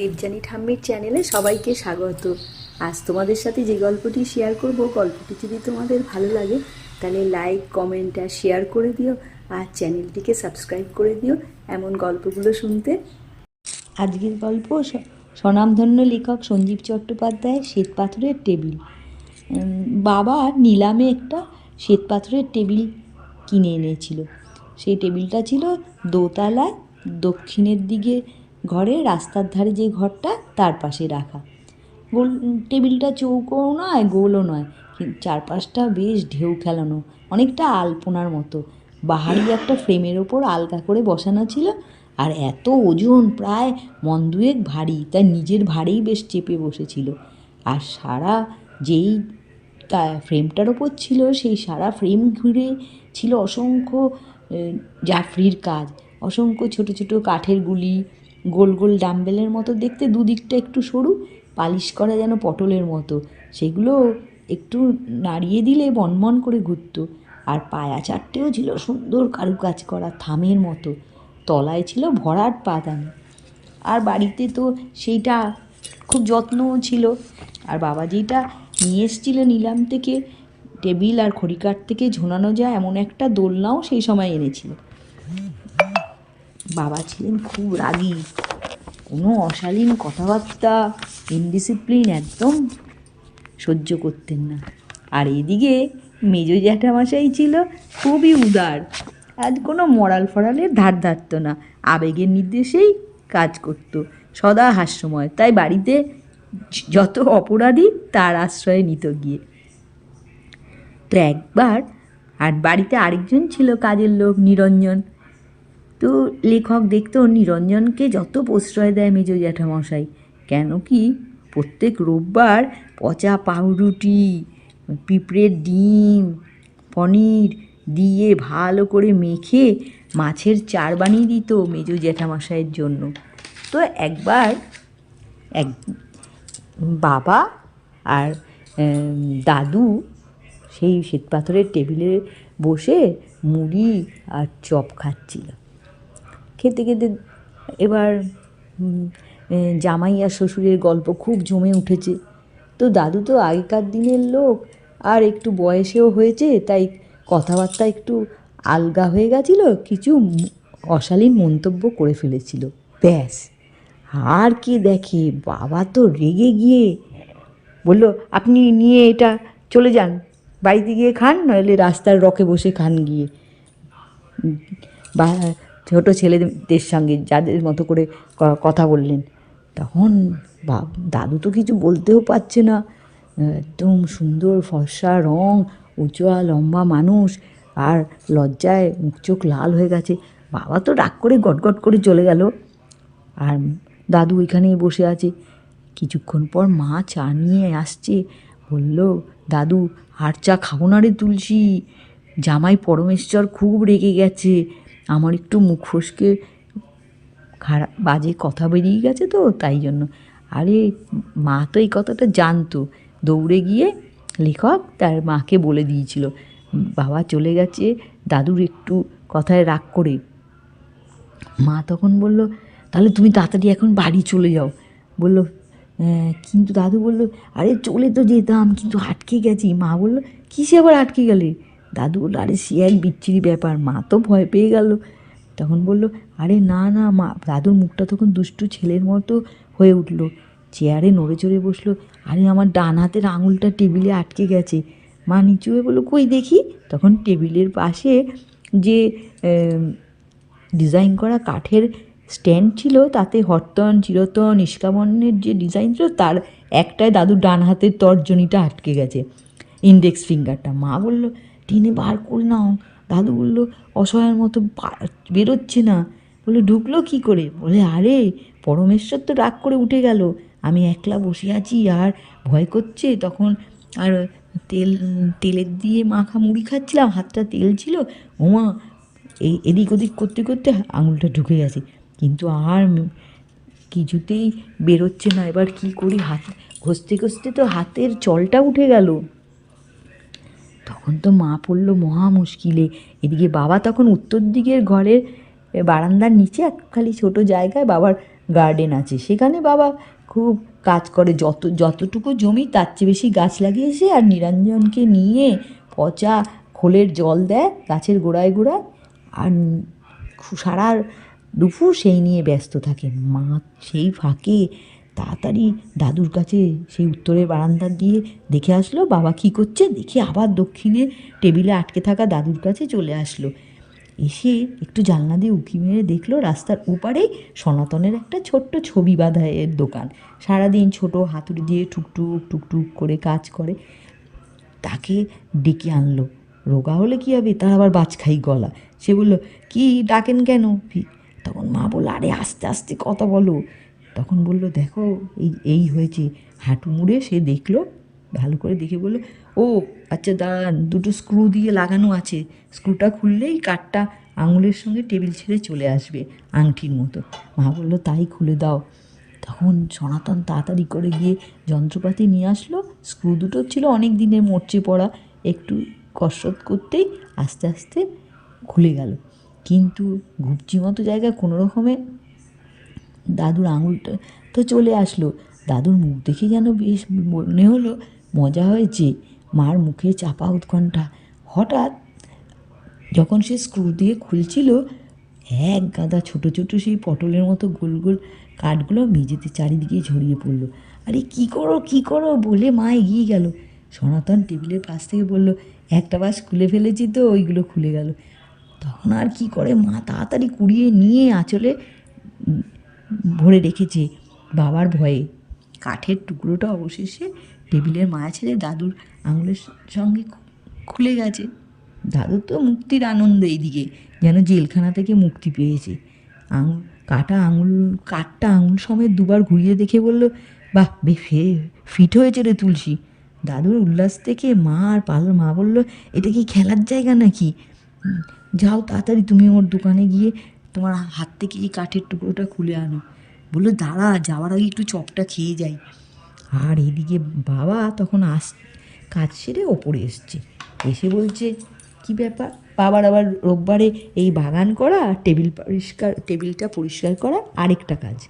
দেবজানী ঠাম্মির চ্যানেলে সবাইকে স্বাগত। আজ তোমাদের সাথে যে গল্পটি শেয়ার করব, গল্পটি যদি তোমাদের ভালো লাগে, তাহলে লাইক কমেন্ট আর শেয়ার করে দিও আর চ্যানেলটিকে সাবস্ক্রাইব করে দিও এমন গল্পগুলো শুনতে। আজকের গল্প স্বনামধন্য লেখক সঞ্জীব চট্টোপাধ্যায় শ্বেত পাথরের টেবিল। বাবা নিলামে একটা শ্বেত পাথরের টেবিল কিনে এনেছিল। সেই টেবিলটা ছিল দোতলায়, দক্ষিণের দিকে ঘরে রাস্তার ধারে যে ঘরটা, তার পাশে রাখা। গোল, টেবিলটা চৌকোও নয়, গোলও নয় চারপাশটা বেশ ঢেউ খেলানো, অনেকটা আলপনার মতো। বাহারি একটা ফ্রেমের ওপর আলগা করে বসানো ছিল, আর এত ওজন, প্রায় মন দুয়েক ভারী, তাই নিজের ভারেই বেশ চেপে বসেছিল। আর সারা যেই তা- ফ্রেমটার ওপর ছিল, সেই সারা ফ্রেম ঘুরে ছিল অসংখ্য জাফরির কাজ। অসংখ্য ছোট ছোট কাঠের গুলি গোল গোল ডাম্বেলের মতো দেখতে, দুদিকটা একটু সরু, পালিশ করা যেন পটলের মতো। সেগুলো একটু নাড়িয়ে দিলে বনবন করে ঘুরত। আর পায়া চারটেও ছিল সুন্দর কারুকাজ করা থামের মতো। তলায় ছিল ভরাট পাতানো আর বাড়িতে তো সেইটা খুব যত্নও ছিল। আর বাবা যেটা নিয়ে এসেছিল নিলাম থেকে, টেবিল আর খড়িকাঠ থেকে ঝোলানো যায় এমন একটা দোলনাও সেই সময় এনেছিল। বাবা ছিলেন খুব রাগী। কোনো অশালীন কথাবার্তা ইনডিসিপ্লিন একদম সহ্য করতেন না। আর এদিকে মেজ জ্যাঠামশাই ছিল খুবই উদার। আজ কোনো মরাল ফরালের ধার ধারত না। আবেগের নির্দেশেই কাজ করত। সদা হাস্যময়। তাই বাড়িতে যত অপরাধী, তার আশ্রয়ে নিত গিয়ে। তো একবার আর বাড়িতে আরেকজন ছিল কাজের লোক, নিরঞ্জন। তো লেখক দেখতো নিরঞ্জনকে যত প্রশ্রয় দেয় মেজ জ্যাঠামশাই। কেন কি প্রত্যেক রোববার পচা পাউরুটি, পিঁপড়ের ডিম, পনির দিয়ে ভালো করে মেখে মাছের চার বানিয়ে দিত মেজ জ্যাঠামশাইয়ের জন্য। তো একবার এক বাবা আর দাদু সেই শ্বেতপাথরের টেবিলে বসে মুড়ি আর চপ খাচ্ছিল। খেতে খেতে এবার জামাই আর শ্বশুরের গল্প খুব জমে উঠেছে। তো দাদু তো আগেকার দিনের লোক, আর একটু বয়সেও হয়েছে, তাই কথাবার্তা একটু আলগা হয়ে গেছিল, কিছু অশালীন মন্তব্য করে ফেলেছিল। ব্যাস, আর কে দেখে? বাবা তো রেগে গিয়ে বলল, আপনি নিয়ে এটা চলে যান, বাড়িতে গিয়ে খান, নইলে রাস্তার রকে বসে খান গিয়ে। বা ছোটো ছেলেদের সঙ্গে যাদের মতো করে কথা বললেন। তখন দাদু তো কিছু বলতেও পারছে না। একদম সুন্দর ফর্সা রং উঁচা লম্বা মানুষ, আর লজ্জায় মুখ চোখ লাল হয়ে গেছে। বাবা তো রাগ করে গটগট করে চলে গেল। আর দাদু ওইখানেই বসে আছে। কিছুক্ষণ পর মা চা নিয়ে আসছে। বলল, দাদু, আর চা খাব না রে তুলসী। জামাই পরমেশ্বর খুব রেগে গেছে। আমার একটু মুখ ফসকে খারাপ বাজে কথা বেরিয়ে গেছে তো তাই জন্য। আরে মা তো এই কথাটা জানতো। দৌড়ে গিয়ে লেখক তার মাকে বলে দিয়েছিল বাবা চলে গেছে দাদুর একটু কথায় রাগ করে। মা তখন বলল তাহলে তুমি তাড়াতাড়ি এখন বাড়ি চলে যাও। বলল "আহ, কিন্তু দাদু বলল আরে চলে তো যেতাম কিন্তু আটকে গেছি। মা বলল কিসে আবার আটকে গেলে? দাদু আরে সে এক বিচ্ছিরি ব্যাপার। মা তো ভয় পেয়ে গেল। তখন বলল, আরে না না, মা। দাদুর মুখটা তখন দুষ্টু ছেলের মতো হয়ে উঠল। চেয়ারে নড়ে চড়ে বসল, আরে আমার ডান হাতের আঙুলটা টেবিলে আটকে গেছে। মা নিচু হয়ে বলল, কই দেখি? তখন টেবিলের পাশে যে ডিজাইন করা কাঠের স্ট্যান্ড ছিল, তাতে হরতন, চিরতন, নিষ্কামনের যে ডিজাইন ছিল, তার একটায় দাদুর ডান হাতের তর্জনীটা আটকে গেছে, ইন্ডেক্স ফিঙ্গারটা। মা বলল টেনে বার করে নাও। দাদু বলল, অসহায়ের মতো বেরোচ্ছে না। বলে ঢুকলো কি করে? বলে, আরে, পরমেশ্বর তো রাগ করে উঠে গেল। আমি একলা বসে আছি, আর ভয় করছে। তখন আর তেল, তেলের দিয়ে মাখা মুড়ি খাচ্ছিলাম, হাতটা তেল ছিল। ওমা, এই এদিক ওদিক করতে করতে আঙুলটা ঢুকে গেছে। কিন্তু আর কিছুতেই বেরোচ্ছে না। এবার কি করি? হাত, ঘষতে ঘষতে তো হাতের চলটা উঠে গেল। তখন তো মা পড়ল মহা মুশকিলে। এদিকে বাবা তখন উত্তর দিকের ঘরের বারান্দার নিচে এক খালি ছোটো জায়গায় বাবার গার্ডেন আছে। সেখানে বাবা খুব কাজ করে। যত, যতটুকু জমি তার চেয়ে বেশি গাছ লাগিয়েছে আর নিরঞ্জনকে নিয়ে পচা খোলের জল দেয় গাছের গোড়ায় গোড়ায়। আর খু- সারা দুপুর সেই নিয়ে ব্যস্ত থাকে। মা সেই ফাঁকে তাড়াতাড়ি দাদুর কাছে সেই উত্তরের বারান্দা দিয়ে দেখে আসলো, বাবা কী করছে? দেখে আবার দক্ষিণে টেবিলে আটকে থাকা দাদুর কাছে চলে আসলো। এসে একটু জানলা দিয়ে উঁকি মেরে দেখল, রাস্তার ওপারেই সনাতনের একটা ছোট্ট ছবি বাঁধাইয়ের দোকান। সারাদিন ছোট হাতুড়ি দিয়ে টুকটুক টুকটুক করে কাজ করে। তাকে ডেকে আনলো। রোগা হলে কী হবে? তার আবার বাজখাই গলা। সে বলল, কি, ডাকেন কেন? তখন মা বলল, আরে, আস্তে আস্তে কথা বলো। তখন বলল, দেখো, এই এই হয়েছে। হাঁটু মুড়ে সে দেখল, ভালো করে দেখে বলল, ও আচ্ছা দাঁড়ান, দুটো স্ক্রু দিয়ে লাগানো আছে। স্ক্রুটা খুললেই কাঠটা আঙুলের সঙ্গে টেবিল ছেড়ে চলে আসবে আংটির মতো। মা বলল, তাই খুলে দাও। তখন সনাতন তাড়াতাড়ি করে গিয়ে যন্ত্রপাতি নিয়ে আসলো। স্ক্রু দুটো ছিল অনেক দিনের মরচে পড়া। একটু কসরত করতেই আস্তে আস্তে খুলে গেল। কিন্তু ঘুপচি মতো জায়গা কোনো রকমে দাদুর আঙুলটা তো চলে আসলো। দাদুর মুখ দেখে যেন বেশ মনে হলো মজা হয়েছে। মার মুখে চাপা উৎকণ্ঠা। হঠাৎ যখন সে স্ক্রু দিয়ে খুলছিল, এক গাদা ছোট ছোট সেই পটলের মতো গোল গোল কাঠগুলো মেঝেতে চারিদিকে ঝরিয়ে পড়ল। আরে কি করো কি করো? বলে মা এগিয়ে গেল। সনাতন টেবিলের পাশ থেকে বলল, একটা বাস খুলে ফেলেছি তো, ওইগুলো খুলে গেল। তখন আর কি করে মা তাড়াতাড়ি কুড়িয়ে নিয়ে আঁচলে ভরে রেখেছে। বাবার ভয়ে কাঠের টুকরোটা অবশেষে টেবিলের ছেড়ে দাদুর আঙুলের সঙ্গে খুলে গেছে। দাদুর তো মুক্তির আনন্দ এইদিকে, যেন জেলখানা থেকে মুক্তি পেয়েছে। আঙুল, কাটা আঙুল, কাঠটা আঙুল সমেত দুবার ঘুরিয়ে দেখে বলল, বাহ বে ফিট হয়েছে রে তুলসী। দাদুর উল্লাস থেকে মা আর পালোর মা বলল, এটা কি খেলার জায়গা নাকি? যাও তাড়াতাড়ি, তুমি ওর দোকানে গিয়ে তোমার হাত থেকে এই কাঠের টুকরোটা খুলে আনো। বলল, দাঁড়া, যাওয়ার আগে একটু চপটা খেয়ে যাই। আর এদিকে বাবা তখন আস, কাজ সেরে ওপরে এসছে। এসে বলছে, কি ব্যাপার? বাবার আবার রোববারে এই বাগান করা, টেবিল পরিষ্কার, টেবিলটা পরিষ্কার করা আরেকটা কাজ।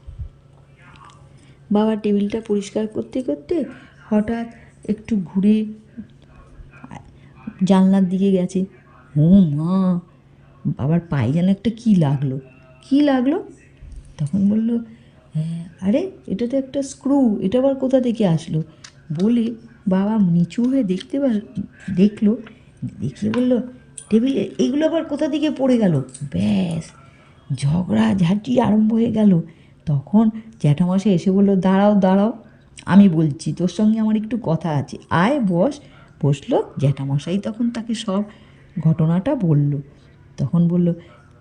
বাবা টেবিলটা পরিষ্কার করতে করতে হঠাৎ একটু ঘুরে জানলার দিকে গেছে। ও মা বাবার পায়ে যেন একটা কী লাগল। কী লাগল? তখন বলল "হ্যাঁ, আরে এটা তো একটা স্ক্রু এটা আবার কোথা থেকে আসলো? বলে বাবা নিচু হয়ে দেখতে পার দেখল দেখিয়ে বলল টেবিলে এইগুলো আবার কোথা থেকে পড়ে গেল? ব্যাস ঝগড়া ঝাঁটি আরম্ভ হয়ে গেল। তখন জ্যাঠামশাই এসে বলল দাঁড়াও দাঁড়াও আমি বলছি তোর সঙ্গে আমার একটু কথা আছে। আয় বস। বসল জ্যাঠামশাই তখন তাকে সব ঘটনাটা বলল। তখন বলল,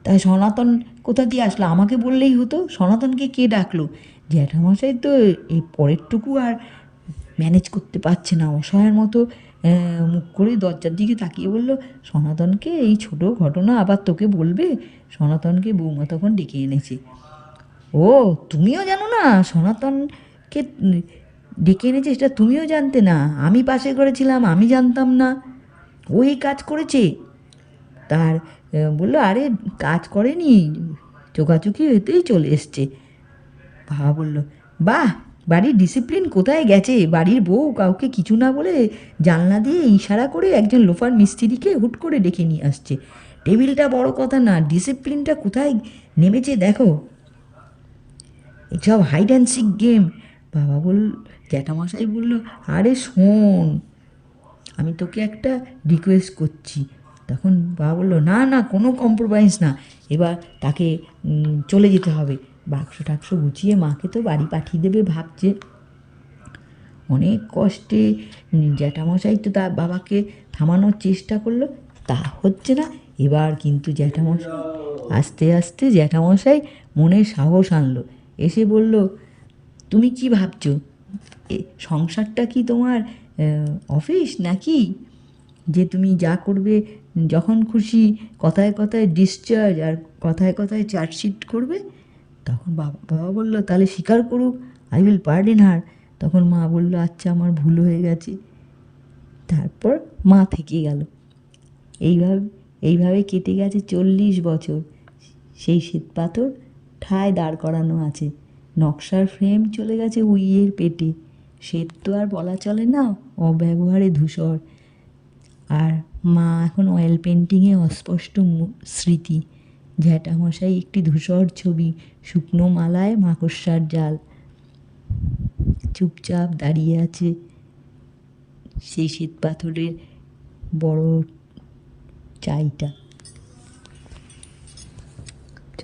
তাই সনাতন কোথা দিয়ে আসলো? আমাকে বললেই হতো। সনাতনকে কে ডাকলো? জ্যাঠামশাই তো এই পরেরটুকু আর ম্যানেজ করতে পারছে না। অসহায়ের মতো মুখ করে দরজার দিকে তাকিয়ে বলল, সনাতনকে এই ছোট ঘটনা আবার তোকে বলবে? সনাতনকে বৌমা তখন ডেকে এনেছে। ও, তুমিও জানো না? সনাতনকে ডেকে এনেছে? সেটা তুমিও জানতে না। আমি পাশে করেছিলাম আমি জানতাম না। ওই কাজ করেছে। তার বলল, আরে, কাজ করেনি, চোখাচোখি হতেই চলে এসছে। বাবা বলল, বাহ, বাড়ির ডিসিপ্লিন কোথায় গেছে? বাড়ির বউ কাউকে কিছু না বলে জানলা দিয়ে ইশারা করে একজন লোফার মিস্ত্রিকে হুট করে ডেকে নিয়ে আসছে। টেবিলটা বড় কথা না ডিসিপ্লিনটা কোথায় নেমেছে দেখো। এসব হাইড অ্যান্ড সিক গেম বাবা বল, জ্যাঠামশাই বলল, আরে শোন, আমি তোকে একটা রিকোয়েস্ট করছি। তখন বাবা বলল, না না, কোনো কম্প্রোমাইজ না। এবার তাকে চলে যেতে হবে। বাক্স টাক্স গুছিয়ে মাকে তো বাড়ি পাঠিয়ে দেবে ভাবছে। অনেক কষ্টে জ্যাঠামশাই তো তার বাবাকে থামানোর চেষ্টা করল, তা হচ্ছে না। এবার কিন্তু জ্যাঠামশাই আস্তে আস্তে জ্যাঠামশাই মনে সাহস আনলো। এসে বলল, তুমি কি ভাবছ? সংসারটা কি তোমার অফিস নাকি? যে তুমি যা করবে, যখন খুশি কথায় কথায় ডিসচার্জ আর কথায় কথায় চার্জশিট করবে, তখন বাবা বাবা বলল, তাহলে স্বীকার করুক আই উইল পার্ডেন হার তখন মা বলল আচ্ছা আমার ভুল হয়ে গেছে। তারপর মা থেকে গেল। এইভাবে এইভাবে কেটে গেছে চল্লিশ বছর। সেই শ্বেতপাথর ঠায় দাঁড় করানো আছে। নকশার ফ্রেম চলে গেছে উইয়ের পেটে। শ্বেত তো আর বলা চলে না, অব্যবহারে ধূসর। আর মা এখন অয়েল পেন্টিংয়ে অস্পষ্ট স্মৃতি। জ্যাঠামশাই একটি ধূসর ছবি, শুকনো মালায় মাকড়সার জাল। চুপচাপ দাঁড়িয়ে আছে সেই শ্বেত পাথরের বড় চাইটা।